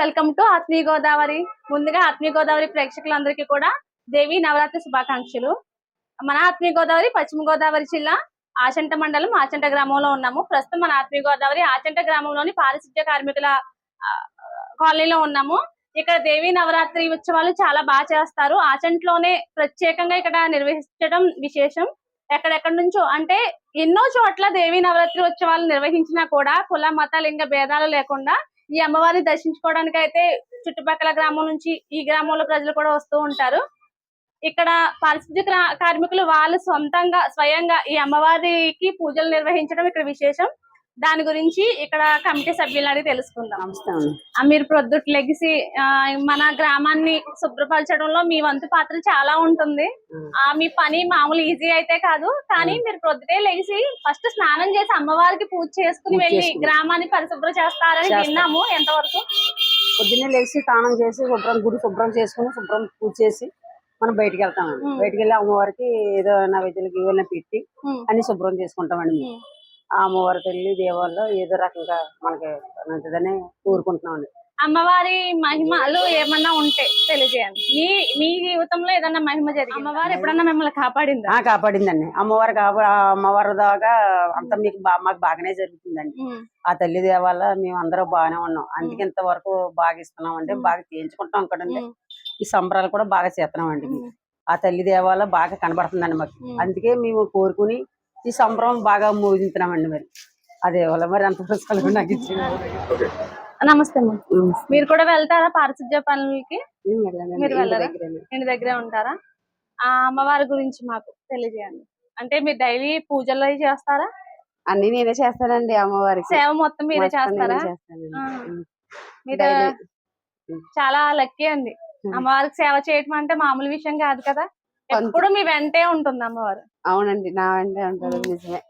Welcome to ఆత్మీయ గోదావరి ముందుగా ఆత్మీయ గోదావరి ప్రేక్షకులందరికీ కూడా దేవి నవరాత్రి శుభాకాంక్షలు. మన ఆత్మీయ గోదావరి పశ్చిమ గోదావరి జిల్లా ఆచంట మండలం ఆచంట గ్రామంలో ఉన్నాము. ప్రస్తుతం మన ఆత్మీయ గోదావరి ఆచంట గ్రామంలోని పారిశుద్ధ్య కార్మికుల కాలనీలో ఉన్నాము. ఇక్కడ దేవి నవరాత్రి ఉత్సవాలు చాలా బాగా చేస్తారు. ఆచంట్లోనే ప్రత్యేకంగా ఇక్కడ నిర్వహించడం విశేషం. ఎక్కడెక్కడి నుంచో అంటే ఎన్నో చోట్ల దేవి నవరాత్రి ఉత్సవాలు నిర్వహించినా కూడా కుల మత లింగ భేదాలు లేకుండా ఈ అమ్మవారిని దర్శించుకోవడానికి అయితే చుట్టుపక్కల గ్రామం నుంచి ఈ గ్రామంలో ప్రజలు కూడా వస్తూ ఉంటారు. ఇక్కడ పారిశుద్ధ్య కార్మికులు వాళ్ళు సొంతంగా స్వయంగా ఈ అమ్మవారికి పూజలు నిర్వహించడం ఇక్కడ విశేషం. దాని గురించి ఇక్కడ కమిటీ సభ్యులని అడిగి తెలుసుకుందాం. మీరు ప్రొద్దుట లెగిసి ఆ, మన గ్రామాన్ని శుభ్రపరచడంలో మీ వంతు పాత్ర చాలా ఉంటుంది. ఆ మీ పని మామూలు ఈజీ అయితే కాదు కానీ మీరు ప్రొద్దుటే లెగిసి ఫస్ట్ స్నానం చేసి అమ్మవారికి పూజ చేసుకుని వెళ్ళి. గ్రామాన్ని పరిశుభ్రం చేస్తారని చేస్తాం. విన్నాము ఎంతవరకు? పొద్దున్నే లేచి స్నానం చేసి శుభ్రం గుడి శుభ్రం చేసుకుని శుభ్రం పూజ చేసి మనం బయటికి వెళ్తామండి. బయటికి వెళ్ళి అమ్మవారికి ఏదో నైవేద్యాలకి ఇవన్నీ పెట్టి అన్ని శుభ్రం చేసుకుంటామండి అమ్మవారికి వెళ్ళి దేవాల్లో ఏదో రకంగా మనకి మంచిదని కోరుకుంటున్నామండి. అమ్మవారి మహిమలు ఏమన్నా ఉంటే తెలియజేయండి. మీ మీ జీవితంలో ఏదన్నా మహిమ జరిగింది? అమ్మవారు ఎప్పుడన్నా మిమ్మల్ని కాపాడిందా? ఆ కాపాడిందండి. అమ్మవారు కాపా ఆ అమ్మవారి దాకా అంతా మీకు బా మాకు బాగానే జరుగుతుందండి. ఆ తల్లి దేవాల మేము అందరూ బాగానే ఉన్నాం. అందుకే ఇంతవరకు బాగా ఇస్తున్నాం అంటే ఉమ్. బాగా చేయించుకుంటాం కదండి. ఉమ్, ఈ సంబరాలు కూడా బాగా చేస్తున్నాం అండి ఆ తల్లి దేవాల బాగా కనబడుతుందండి మాకు. అందుకే మేము కోరుకుని ఈ సంబరం బాగా మోగించున్నామండి మరి. అదే వాళ్ళ మరి అంత నాకు ఇచ్చింది. నమస్తే. మీరు కూడా వెళ్తారా పారిశుద్ధ్య పనులకి? మీరు వెళ్ళరా? ఇంటి దగ్గరే ఉంటారా? ఆ అమ్మవారి గురించి మాకు తెలియజేయండి. అంటే మీరు డైలీ పూజలు అవి చేస్తారా? అన్ని నేనే చేస్తానండి అమ్మవారికి. సేవ మొత్తం మీరే చేస్తారా. మీరు. చాలా లక్కీ అండి. అమ్మవారికి సేవ చేయటం అంటే మామూలు విషయం కాదు కదా? ఎప్పుడు మీ వెంటే ఉంటుంది అమ్మవారు. అవునండి. నా వెంటే ఉంటారు ఉం. నిజమే.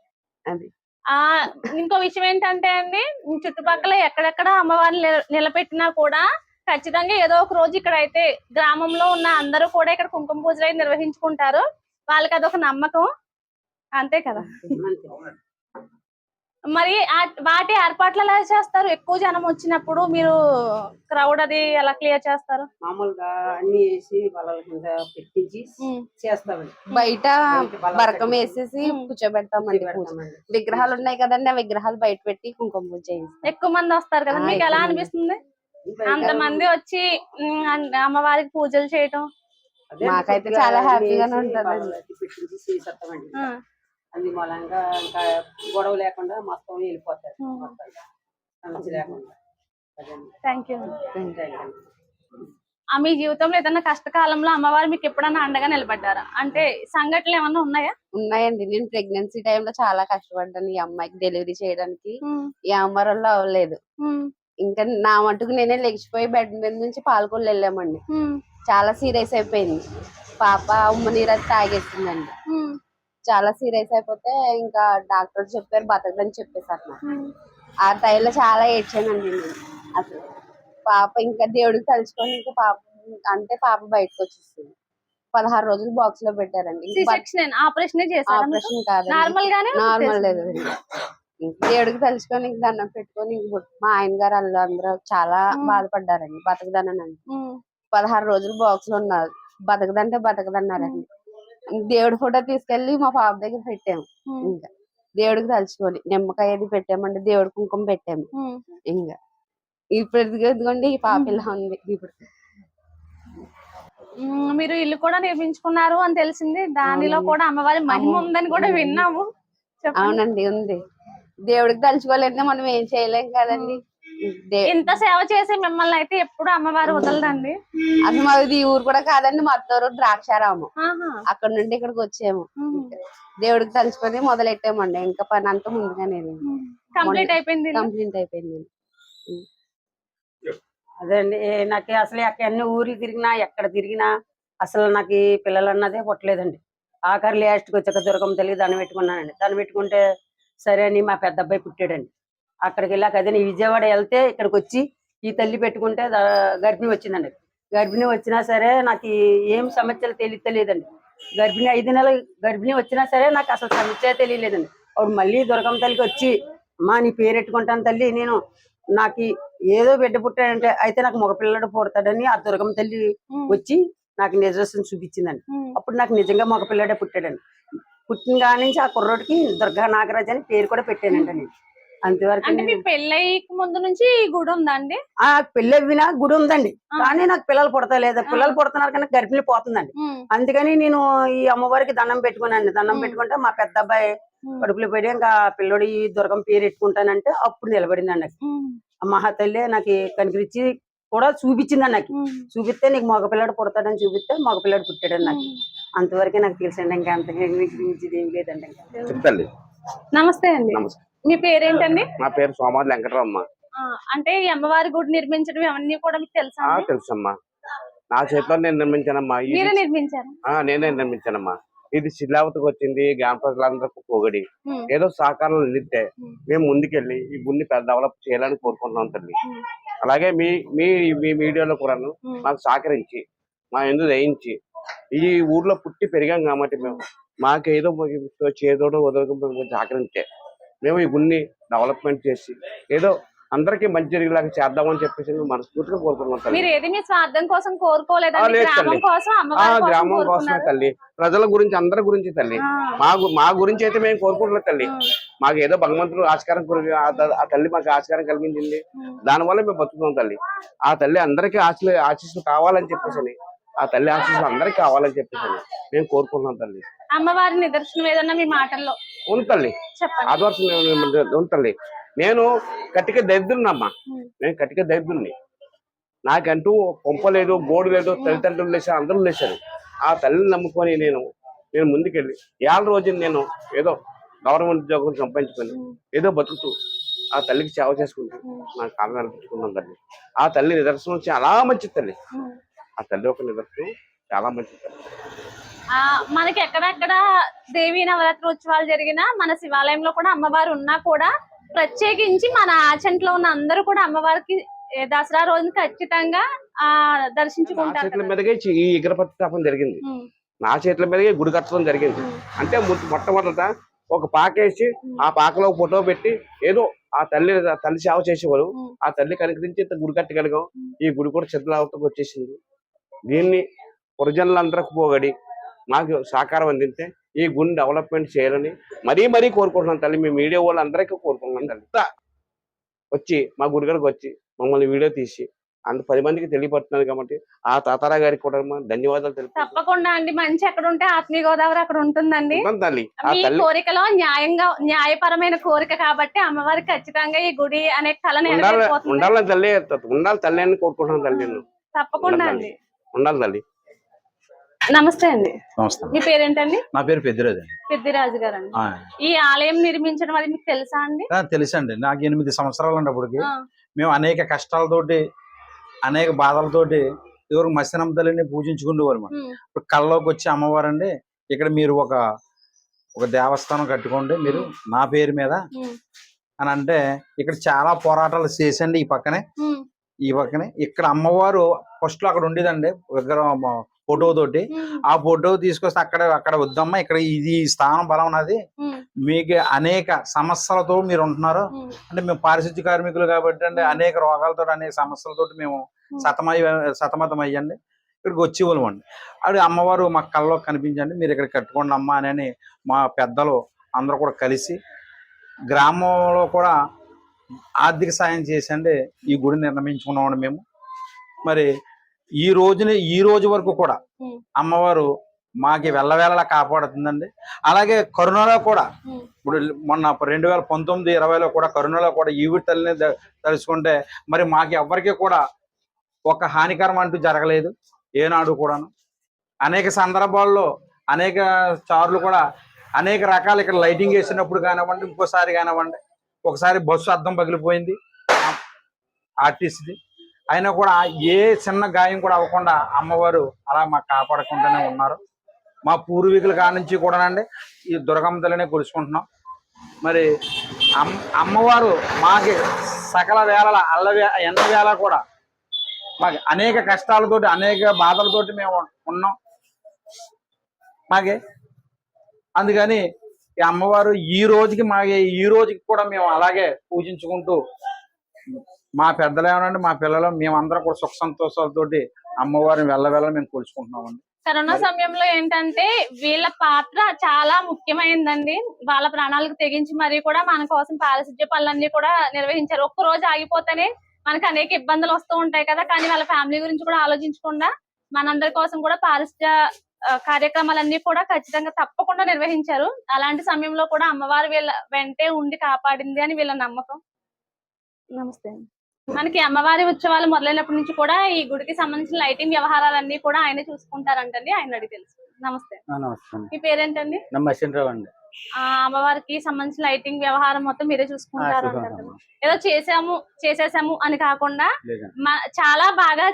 అది. ఆ ఇంకో విషయం ఏంటంటే అండి చుట్టుపక్కల ఎక్కడెక్కడ అమ్మవారిని నిల- నిలబెట్టినా కూడా ఖచ్చితంగా ఏదో ఒక రోజు ఇక్కడ అయితే గ్రామంలో ఉన్న అందరూ కూడా ఇక్కడ కుంకుమ పూజలు అయితే నిర్వహించుకుంటారు. వాళ్ళకి అదొక నమ్మకం. అంతే కదా. మరి ఆ- వాటి ఏర్పాట్లు ఎలా చేస్తారు? ఎక్కువ జనం వచ్చినప్పుడు మీరు క్రౌడ్ అది ఎలా క్లియర్ చేస్తారు? మామూలుగా అన్ని వేసి కింద పెట్టించి చేస్తామండి. బయట బరకం వేసేసి. కూర్చోబెడతామండి. విగ్రహాలు ఉన్నాయి కదండి ఆ విగ్రహాలు బయట పెట్టి కుంకుమ పూజ చేయిస్తాం. ఎక్కువ మంది వస్తారు కదా మీకు ఎలా. అనిపిస్తుంది? అంత మంది వచ్చి అమ్మవారికి పూజలు చేయటం? మాకైతే చాలా హ్యాపీగానే వేసి అది మూలంగా ఇంకా గొడవ లేకుండా మొత్తం వెళ్ళిపోతారు. సమస్య లేకుండా. థ్యాంక్ యూ మీ జీవితంలో ఏదైనా కష్టకాలంలో అమ్మవారు మీకు ఎప్పుడన్నా అండగా నిలబడ్డారా? అంటే సంఘటనలు ఏమన్నా ఉన్నాయా? ఉన్నాయండి. నేను ప్రెగ్నెన్సీ టైంలో చాలా కష్టపడ్డాను ఈ అమ్మాయికి డెలివరీ చేయడానికి. ఈ అమ్మరంలో అవ్వలేదు. ఇంకా నా మటుకు నేనే లెగిసిపోయి బెడ్ మీద నుంచి పాల్గొని వెళ్ళామండి. చాలా సీరియస్ అయిపోయింది. పాప ఉమ్మ నీరు అది తాగేసిందండి. చాలా సీరియస్ అయిపోతే ఇంకా డాక్టర్ చెప్పారు బతకదని చెప్పేశారు నాకు. ఆ టైంలో చాలా ఏడ్చానండి నేను. అసలు పాప ఇంకా దేవుడికి తలుచుకొని ఇంకా పాప అంటే పాప బయటకు వచ్చేసింది. పదహారు రోజులు బాక్స్లో పెట్టారండి. ఆపరేషన్ ఆపరేషన్ కాదు నార్మల్ గానే నార్మల్ చేశారా? లేదు దేవుడికి తలుచుకొని ఇంక దండం పెట్టుకొని మా ఆయన గారు వాళ్ళు అందరూ చాలా. బాధపడ్డారండి. బతకదనండి పదహారు రోజులు బాక్స్లో ఉన్నారు. బతకదంటే బతకదన్నారండి. దేవుడి ఫోటో తీసుకెళ్ళి మా పాప దగ్గర పెట్టాము. ఇంకా దేవుడికి తలుచుకొని నిమ్మకాయ అది పెట్టామండి దేవుడి కుంకుమ పెట్టాము. ఇంకా ఇప్పుడు ఇదిగోండి ఈ పాప ఇలా ఉంది ఇప్పుడు. మీరు ఇల్లు కూడా నిర్మించుకున్నారు అని తెలిసింది. దానిలో. కూడా అమ్మవారి మహిమ. ఉందని కూడా. విన్నాము. అవునండి ఉంది. దేవుడికి తలుచుకోలేదే మనం ఏం చేయలేం కదండి. ఇంత సేవ చేసి మిమ్మల్ని అయితే ఎప్పుడు అమ్మవారు వదలదండి అసలు మాది ఈ ఊరు కూడా కాదండి మా అత్తూరు ద్రాక్షారామం. అక్కడ నుండి ఇక్కడికి వచ్చాము. దేవుడికి తలుచుకొని మొదలెట్టామండి ఇంకా పని అంతా ముందుగానే ఉమ్. కంప్లీట్ అయిపోయింది? కంప్లీట్ అయిపోయింది అదే అండి ఏ- నాకు అసలు ఎన్ని ఊర్లు తిరిగినా ఎక్కడ తిరిగినా అసలు నాకు ఈ పిల్లలు అన్నదే పుట్టలేదండి. ఆఖరి లాస్ట్కి వచ్చాక దుర్గమ్మ తల్లి దండం పెట్టుకున్నానండి. దండం పెట్టుకుంటే సరే అని మా పెద్ద అబ్బాయి పుట్టాడండి. అక్కడికి వెళ్ళాక అదే విజయవాడ వెళ్తే ఇక్కడికి వచ్చి ఈ తల్లి పెట్టుకుంటే గర్భిణి వచ్చిందండి. గర్భిణి వచ్చినా సరే నాకు ఏం సమస్యలు తెలియలేదండి గర్భిణి ఐదు నెలలు గర్భిణి వచ్చినా సరే నాకు అసలు సమస్య తెలియలేదండి అప్పుడు మళ్ళీ దుర్గమ్మ తల్లికి వచ్చి అమ్మా నీ పేరు పెట్టుకుంటాను తల్లి నేను నాకు ఏదో బిడ్డ పుట్టాడంటే అయితే నాకు మగ పిల్లడు పుడతాడని ఆ దుర్గమ్మ తల్లి వచ్చి నాకు నిజం చూపించిందండి. అప్పుడు నాకు నిజంగా మగ పిల్లడే పుట్టాడండి. పుట్టిన కాడి నుంచి ఆ కుర్రోడికి దుర్గా నాగరాజ్ అని పేరు కూడా పెట్టానండి నేను. అంతవరకు అంటే మీ పెళ్ళయ్యక ముందు నుంచి ఈ గుడి ఉందా అండి? ఆ పెళ్ళి అవ్వినా గుడి ఉందండి. కానీ నాకు పిల్లలు పుడతలేదు? పిల్లలు పుడుతున్నారు కానీ గర్భిణి పోతుందండి. అందుకని నేను ఈ అమ్మవారికి దండం పెట్టుకున్నాను దండం. పెట్టుకుంటే మా పెద్ద అబ్బాయి కడుపులో పడి ఇంకా పిల్లోడి ఈ దుర్గం పేరు ఎట్టుకుంటానంటే అప్పుడు నిలబడిందండి నాకు. మహాతల్లి నాకు కనిపించి కూడా చూపించిందండి నాకు. చూపిస్తే నీకు మగ పిల్లడు పుడతాడని చూపిస్తే మగ పిల్లడు పుట్టాడని నాకు. అంతవరకే నాకు తెలుసండి ఇంకా అంత ఏం లేదండి నమస్తే అండి. నమస్తే. మీ పేరేంటండి? నా పేరు సోమాది వెంకటరమ్మ అంటే ఈ అమ్మవారి గుడి నిర్మించడం అవన్నీ కూడా మీకు తెలుసా? తెలుసమ్మా. నా చేతిలో నేను నిర్మించానమ్మా. ఇది మీరే నిర్మించారు? ఆ, నేనే నిర్మించానమ్మా. ఇది శిలావతికి వచ్చింది గ్రామ ప్రజలందరికీ పొగడి. ఏదో సహకారం ఉమ్. మేము ముందుకెళ్ళి ఈ గుడిని పెద్ద డెవలప్ చేయాలని కోరుకుంటున్నాం తల్లి. అలాగే మీ మీ మీ మీడియాలో కూడాను. మాకు సహకరించి మా ఎందుకు దయించి ఈ ఊర్లో పుట్టి పెరిగాం కాబట్టి మేము. మాకేదో చేదోడు వదలక సహకరించే. మేము ఈ గుడిని డెవలప్మెంట్ చేసి ఏదో అందరికీ మంచి జరిగేలాగా చేద్దామని చెప్పేసి మేము మనస్ఫూర్తిగా కోరుకుంటున్నాం తల్లి. మీరు ఏది మీ స్వార్థం కోసం గ్రామం కోసమే తల్లి. ప్రజల గురించి అందరి గురించి తల్లి. మా మా గురించి అయితే మేము కోరుకుంటున్నాం తల్లి. మాకు ఏదో భగవంతుడు ఆస్కారం ఆ తల్లి మాకు ఆస్కారం కలిగించింది. దానివల్ల మేము బతుకుతాం తల్లి. ఆ తల్లి అందరికీ ఆశలు ఆశీస్సులు కావాలని చెప్పేసి ఆ తల్లి ఆశీస్సులు అందరికీ కావాలని చెప్పేసి మేము కోరుకుంటున్నాం తల్లి. అమ్మవారి నిదర్శనం ఏదన్నా మీ మాటల్లో? ఉంది తల్లి. చెప్పండి. ఆదివాసం ఉంది తల్లి. నేను కట్టిక దరిద్రున్నమ్మా. నేను కట్టిక దరిద్రుని నాకంటూ కొంప లేదు గోడు లేదు తల్లిదండ్రులు లేచారు అందరూ లేచారు ఆ తల్లిని నమ్ముకొని నేను నేను ముందుకెళ్ళి ఏళ్ళ రోజు నేను ఏదో గవర్నమెంట్ ఉద్యోగం సంపాదించుకొని. ఏదో బతుకుతూ ఆ తల్లికి సేవ చేసుకుంటూ. నా కాలం అనిపించుకున్నాను తల్లి. ఆ తల్లి నిదర్శనం చాలా మంచి తల్లి. ఆ తల్లి ఒక నిదర్శనం చాలా మంచి తల్లి. మనకి ఎక్కడెక్కడ దేవీ నవరాత్రి ఉత్సవాలు జరిగినా మన శివాలయంలో కూడా అమ్మవారు ఉన్నా కూడా ప్రత్యేకించి మన ఆచంట్లో ఉన్న అందరూ కూడా అమ్మవారికి దసరా రోజున ఖచ్చితంగా ఆ దర్శించుకుంటారు. మీదకే ఈ విగ్రహ స్థాపన జరిగింది. నా చేతుల మీదకే గుడి కట్టడం జరిగింది. అంటే మొట్ట- మొట్టమొదట ఒక పాకేసి ఆ పాకలో ఫోటో పెట్టి ఏదో ఆ తల్లి తల్లి సేవ చేసేవారు. ఆ తల్లి కనుకరించి ఇంత గుడి కట్టగలిగాం. ఈ గుడి కూడా చిత్రలావతకు వచ్చేసింది. దీన్ని పురజనులందరికి పోగడి మాకు సహకారం అందింటే ఈ గుడిని డెవలప్మెంట్ చేయాలని మరీ మరీ కోరుకుంటున్నాం తల్లి. మీ మీడియా వాళ్ళందరికీ కోరుకుంటున్నాం తల్లి. వచ్చి మా గుడి కాడికి వచ్చి మమ్మల్ని వీడియో తీసి అంత పది మందికి తెలియపడుతున్నారు కాబట్టి ఆ తాతారా గారికి కూడా మా ధన్యవాదాలు తెలుపుతున్నాం తప్పకుండా అండి. మంచి ఎక్కడ ఉంటే ఆత్మీయ గోదావరి అక్కడ ఉంటుందండి. తల్లి. ఆ మీ తల్లి కోరికలో న్యాయంగా న్యాయపరమైన కోరిక కాబట్టి అమ్మవారికి ఖచ్చితంగా ఈ గుడి అనే కళ ఉండాలి తల్లి. ఉండాలి తల్లి అని కోరుకుంటున్నాను తల్లి నేను. తప్పకుండా. అండి. ఉండాలి తల్లి. నమస్తే అండి. నమస్తే మీ పేరేంటండి? నా పేరు పెద్దిరాజు అండి పెద్దిరాజు గారు అండి ఈ ఆలయం నిర్మించడం అది మీకు తెలుసా అండి? తెలుసండి. నాకు ఎనిమిది సంవత్సరాలు ఉన్నప్పటికి మేము అనేక కష్టాలతోటి అనేక బాధలతోటి ఎవరు మత్స్యనం తల్లిని పూజించుకునేవారు ఇప్పుడు కళ్ళలోకి వచ్చి అమ్మవారండి. ఇక్కడ మీరు ఒక ఒక దేవస్థానం కట్టుకోండి. మీరు నా పేరు మీద అని అంటే ఇక్కడ చాలా పోరాటాలు చేసండి ఈ పక్కనే. ఈ పక్కనే. ఇక్కడ అమ్మవారు ఫస్ట్లో అక్కడ ఉండేదండి. విగ్రహం ఫోటో తోటి. ఆ ఫోటో తీసుకొస్తే అక్కడ అక్కడ వద్దమ్మా ఇక్కడ ఇది స్థానం బలం ఉన్నది మీకు అనేక సమస్యలతో మీరు ఉంటున్నారు. అంటే మేము పారిశుద్ధ్య కార్మికులు కాబట్టి అంటే అనేక రోగాలతో అనేక సమస్యలతో మేము సతమయ సతమతం అయ్యండి. ఇక్కడికి వచ్చేవాళ్ళం అండి అది అమ్మవారు మా కళ్ళలో కనిపించండి. మీరు ఇక్కడ కట్టుకోండి అమ్మా అని అని మా పెద్దలు అందరూ కూడా కలిసి గ్రామంలో కూడా ఆర్థిక సాయం చేసండి. ఈ గుడి నిర్మించుకున్నామండి మేము. మరి ఈ రోజుని ఈ రోజు వరకు కూడా. అమ్మవారు మాకి వెళ్ళవేళలా కాపాడుతుందండి. అలాగే కరోనాలో కూడా ఇప్పుడు మొన్న రెండు వేల పంతొమ్మిది ఇరవైలో కూడా కరోనాలో కూడా ఈవిడ తల్లిని తలుచుకుంటే మరి మాకు ఎవ్వరికి కూడా ఒక హానికరం అంటూ జరగలేదు ఏనాడు కూడాను. అనేక సందర్భాల్లో అనేక చార్లు కూడా అనేక రకాల ఇక్కడ లైటింగ్ వేసినప్పుడు కానివ్వండి ఇంకోసారి కానివ్వండి ఒకసారి బస్సు అద్దం పగిలిపోయింది. ఆర్టీసీది. అయినా కూడా ఏ చిన్న గాయం కూడా అవ్వకుండా అమ్మవారు అలా మాకు కాపాడకుండానే ఉన్నారు. మా పూర్వీకుల కాడ నుంచి కూడానండి ఈ దుర్గమ్మ తల్లినే కొలుసుకుంటున్నాం మరి అమ్ అమ్మవారు మాకి సకల వేళల అల్ల వే- ఎన్న వేళ కూడా మాకు అనేక కష్టాలతోటి అనేక బాధలతోటి మేము ఉన్నాం. మాకే అందుకని ఈ అమ్మవారు ఈ రోజుకి మాకి ఈ రోజుకి కూడా మేము అలాగే పూజించుకుంటూ మా పెద్దలు ఏమనండి మా పిల్లలు మేమందరం కూడా సుఖ సంతోషాలతోటి అమ్మవారిని వెళ్ళ వెళ్ళ మేము కొలుచుకుంటున్నామండి. కరోనా సమయంలో ఏంటంటే వీళ్ళ పాత్ర చాలా ముఖ్యమైనదండి వాళ్ళ ప్రాణాలకు తెగించి మరీ కూడా మన కోసం పారిశుద్ధ్య పనులన్నీ కూడా నిర్వహించారు. ఒక్క రోజు ఆగిపోతేనే మనకు అనేక ఇబ్బందులు వస్తూ ఉంటాయి కదా. కానీ వాళ్ళ ఫ్యామిలీ గురించి కూడా ఆలోచించకుండా మనందరి కోసం కూడా పారిశుద్ధ్య కార్యక్రమాలన్నీ కూడా ఖచ్చితంగా తప్పకుండా నిర్వహించారు. అలాంటి సమయంలో కూడా అమ్మవారు వీళ్ళ వెంటే ఉండి కాపాడింది అని వీళ్ళ నమ్మకం. నమస్తే అండి. మనకి అమ్మవారి ఉత్సవాలు మొదలైనప్పటి నుంచి కూడా ఈ గుడికి సంబంధించిన లైటింగ్ వ్యవహారాలన్నీ కూడా ఆయనే చూసుకుంటారంటండి. ఆయన అడిగి తెలుసు. నమస్తే. మీ పేరేంటండి? అండి. ఆ అమ్మవారికి సంబంధించిన లైటింగ్ వ్యవహారం మొత్తం మీరే చూసుకుంటారు. ఏదో చేసాము చేసేసాము అని కాకుండా చాలా బాగా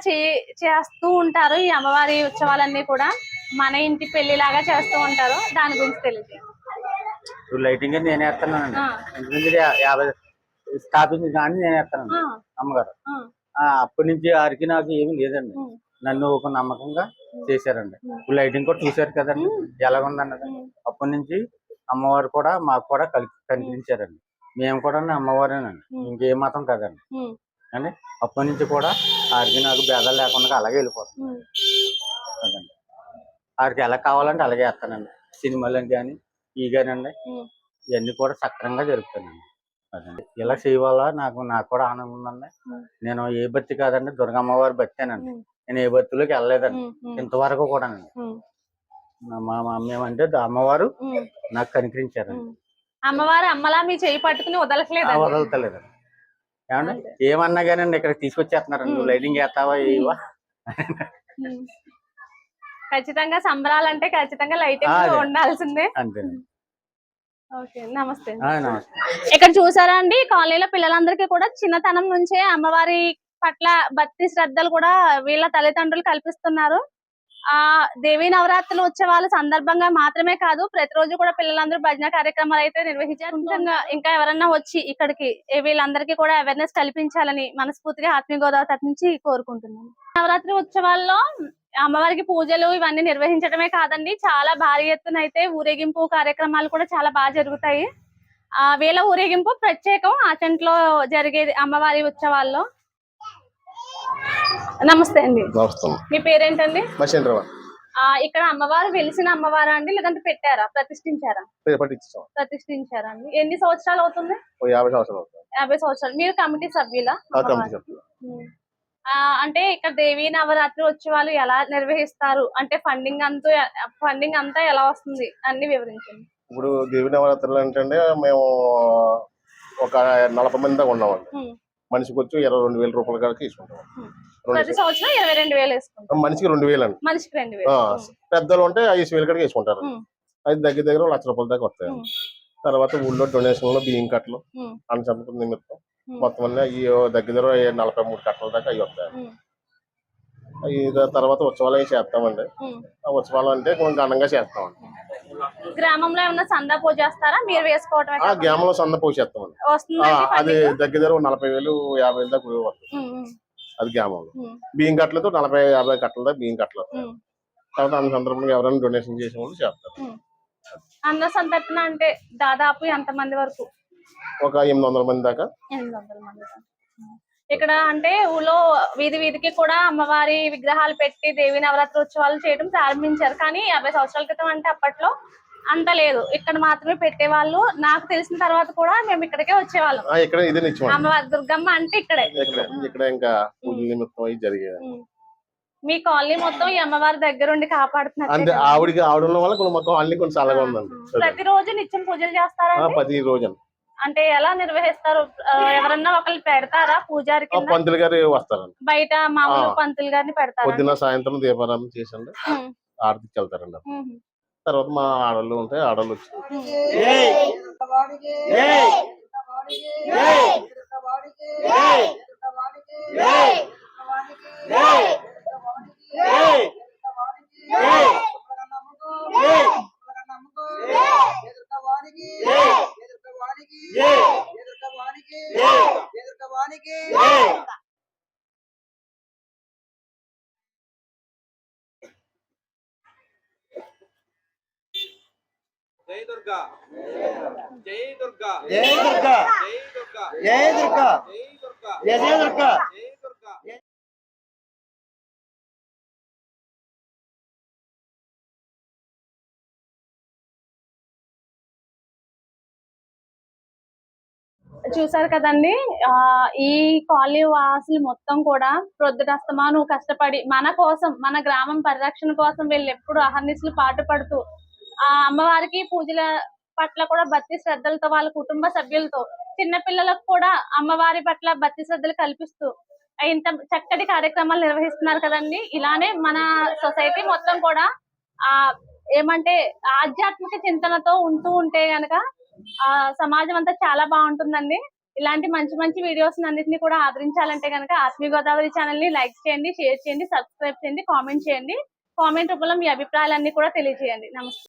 చేస్తూ ఉంటారు ఈ అమ్మవారి ఉత్సవాలన్నీ కూడా. మన ఇంటి పెళ్ళిలాగా చేస్తూ ఉంటారు. దాని గురించి తెలియదు లైటింగ్ నేను వేస్తున్నానండి. స్థాపించింది కానీ నేను వేస్తానండి అమ్మగారు. ఆ, అప్పటి నుంచి ఆరికి నాకు ఏమీ లేదండి. నన్ను ఒక నమ్మకంగా చేశారండి. ఇప్పుడు లైటింగ్ కూడా చూశారు కదండి. ఎలాగుందన్నది. అప్పటి నుంచి అమ్మవారు కూడా మాకు కూడా కనిపించారండి. మేము కూడా అమ్మవారేనండి. ఇంకే మతం కదండి. కానీ అప్పటి నుంచి కూడా ఆరికి నాకు భేదాలు లేకుండా అలాగే వెళ్ళిపోతుంది. అదండి. ఆరికి ఎలా కావాలంటే అలాగే వేస్తానండి. సినిమాలు కానీ ఈ కానండి. ఇవన్నీ కూడా సక్రంగా జరుపుతానండి. అదండి. ఇలా చేయవల్ల నాకు నాకు కూడా ఆనందం ఉందండి. నేను ఏ భక్తి కాదండి దుర్గమ్మవారి భక్తేనండి ఉం. నేను ఏ భక్తిలోకి వెళ్ళలేదండి. ఇంతవరకు కూడా మా మా మేమంటే ద- అమ్మవారు నాకు కనికరించారండి. అమ్మవారు అమ్మలా మీ చేయి పట్టుకుని వదలట్లేదు వదలతలేదండి ఏమండి? ఏమన్నా కానీ ఇక్కడ తీసుకొచ్చేస్తున్నారండి. నువ్వు. లైటింగ్ వేస్తావా ఇవా. ఖచ్చితంగా సంబరాలంటే ఖచ్చితంగా లైటింగ్. ఉండాల్సిందే. అంతేనండి. నమస్తే. ఇక్కడ చూసారా అండి? కాలనీలో పిల్లలందరికీ కూడా చిన్నతనం నుంచే అమ్మవారి పట్ల భక్తి శ్రద్ధలు కూడా వీళ్ళ తల్లిదండ్రులు కల్పిస్తున్నారు. ఆ దేవీ నవరాత్రుల ఉత్సవాల సందర్భంగా మాత్రమే కాదు ప్రతిరోజు కూడా పిల్లలందరూ భజన కార్యక్రమాలు అయితే నిర్వహించారు. ఇంకా- ఇంకా ఎవరన్నా వచ్చి ఇక్కడికి వీళ్ళందరికీ కూడా అవేర్నెస్ కల్పించాలని మనస్ఫూర్తిగా ఆత్మీయ గోదావరి నుంచి కోరుకుంటున్నాను. నవరాత్రి ఉత్సవాల్లో అమ్మవారికి పూజలు ఇవన్నీ నిర్వహించడమే కాదండి. చాలా భారీ ఎత్తున అయితే ఊరేగింపు కార్యక్రమాలు కూడా చాలా బాగా జరుగుతాయి. ఆ వేల ఊరేగింపు ప్రత్యేకం ఆచంట్లో జరిగేది అమ్మవారి ఉత్సవాల్లో. నమస్తే అండి. మీ పేరేంటండి? ఇక్కడ అమ్మవారు వెలిసిన అమ్మవారా అండి? లేదంటే పెట్టారా? ప్రతిష్ఠించారా? ప్రతిష్ఠించారా అండి? ఎన్ని సంవత్సరాలు అవుతుంది? యాభై సంవత్సరాలు మీరు కమిటీ సభ్యులా? అంటే ఇక్కడ దేవీ నవరాత్రి ఉత్సవాలు ఎలా నిర్వహిస్తారు అంటే ఫండింగ్ అంతా ఫండింగ్ అంతా ఎలా వస్తుంది అన్ని వివరించండి ఇప్పుడు దేవి నవరాత్రులు అంటే మేము ఒక నలభై మంది దాకా ఉన్నామండి. మనిషికి వచ్చి ఇరవై రెండు వేల రూపాయల కాడికి తీసుకుంటాం ప్రతి సంవత్సరం ఇరవై రెండు వేలు వేసుకుంటాం మనిషికి రెండు వేలు అండి మనిషికి రెండు వేలు. పెద్దలు ఉంటే ఐదు వేల కాడికి వేసుకుంటారు. అది దగ్గర దగ్గర లక్ష రూపాయల దాకా వస్తాయి. తర్వాత ఊళ్ళో డొనేషన్లు బియ్యం కట్టలు ఉమ్. అన్నసంతకం నిమిత్తం. మొత్తం అన్ని అవి దగ్గర దగ్గర నలభై మూడు కట్టల దాకా అవి వస్తాయి. అవి తర్వాత ఉత్సవాలు అవి చేస్తామండి. ఆ ఉత్సవాలు అంటే కొంచెం ఘనంగా చేస్తామండి గ్రామంలో ఏమన్నా సందా పూజ చేస్తారా? మీరు కాకుండా? గ్రామంలో సంద పోసేస్తామండి అది? దగ్గర దగ్గర నలభై వేలు యాభై వేలు దాకా వస్తుంది. అది గ్రామంలో. బియ్యం కట్టలతో నలభై యాభై కట్టల దాకా బియ్యం కట్టలు. తర్వాత అంత సందర్భంగా ఎవరైనా డొనేషన్ చేసిన వాళ్ళు చేస్తారు అన్న సంతర్పణ అంటే దాదాపు ఎంత మంది వరకు? ఒక ఎనిమిది వందల మంది దాకా? ఎనిమిది వందల మంది దాకా. ఇక్కడ అంటే ఊళ్ళో వీధి వీధికి కూడా అమ్మవారి విగ్రహాలు పెట్టి దేవి నవరాత్రి ఉత్సవాలు చేయడం ప్రారంభించారు. కానీ యాభై సంవత్సరాల క్రితం అంటే అప్పట్లో అంత లేదు. ఇక్కడ మాత్రమే పెట్టేవాళ్ళు. నాకు తెలిసిన తర్వాత కూడా మేము ఇక్కడికే వచ్చేవాళ్ళం. ఆ, ఇక్కడ ఇదే నిత్యం అండి. అమ్మవారి దుర్గమ్మ అంటే ఇక్కడే. ఇక్కడ ఇంకా జరిగేది. మీ కాలనీ మొత్తం ఈ అమ్మవారి దగ్గర ఉండి కాపాడుతున్నారు ఆవిడకి ఆవిడ ఉన్న వల్ల కొంచెం మాకు అన్ని కొంచెం చల్లగా ఉందండి. ప్రతిరోజు నిత్యం పూజలు చేస్తారా ప్రతి రోజు అంటే ఎలా నిర్వహిస్తారు? ఎవరన్నా ఒకళ్ళు పెడతారా పూజారి పంతులు గారు వస్తారండి. బయట మామూలు. పంతులు గారిని పెడతారా? పొద్దున సాయంత్రం దీపారాధన చేసండి ఆరతికి వెళ్తారండి తర్వాత మా ఆడళ్ళు ఉంటే ఆడళ్ళు వచ్చి ఉమ్. జై దుర్గా. జై దుర్గా. జై దుర్గా. జై దుర్గా. జై దుర్గా. జై దుర్గా. చూసారు కదండి? ఆ ఈ కాలనీ వాసులు మొత్తం కూడా ప్రొద్దుటస్తమాను కష్టపడి మన కోసం మన గ్రామం పరిరక్షణ కోసం వీళ్ళు ఎప్పుడు అహర్నిశలు పాటుపడుతూ ఆ అమ్మవారికి పూజల పట్ల కూడా భక్తి శ్రద్ధలతో వాళ్ళ కుటుంబ సభ్యులతో చిన్న పిల్లలకు కూడా అమ్మవారి పట్ల భక్తి శ్రద్ధలు కల్పిస్తూ ఇంత చక్కటి కార్యక్రమాలు నిర్వహిస్తున్నారు కదండి. ఇలానే మన సొసైటీ మొత్తం కూడా ఆ ఏమంటే ఆధ్యాత్మిక చింతనతో ఉంటూ ఉంటే గనక సమాజం అంతా చాలా బాగుంటుందండి. ఇలాంటి మంచి మంచి వీడియోస్ అన్నింటినీ కూడా ఆదరించాలంటే కనుక ఆత్మీయ గోదావరి ఛానల్ని లైక్ చేయండి షేర్ చేయండి సబ్స్క్రైబ్ చేయండి కామెంట్ చేయండి. కామెంట్ రూపంలో మీ అభిప్రాయాలన్నీ కూడా తెలియజేయండి. నమస్తే.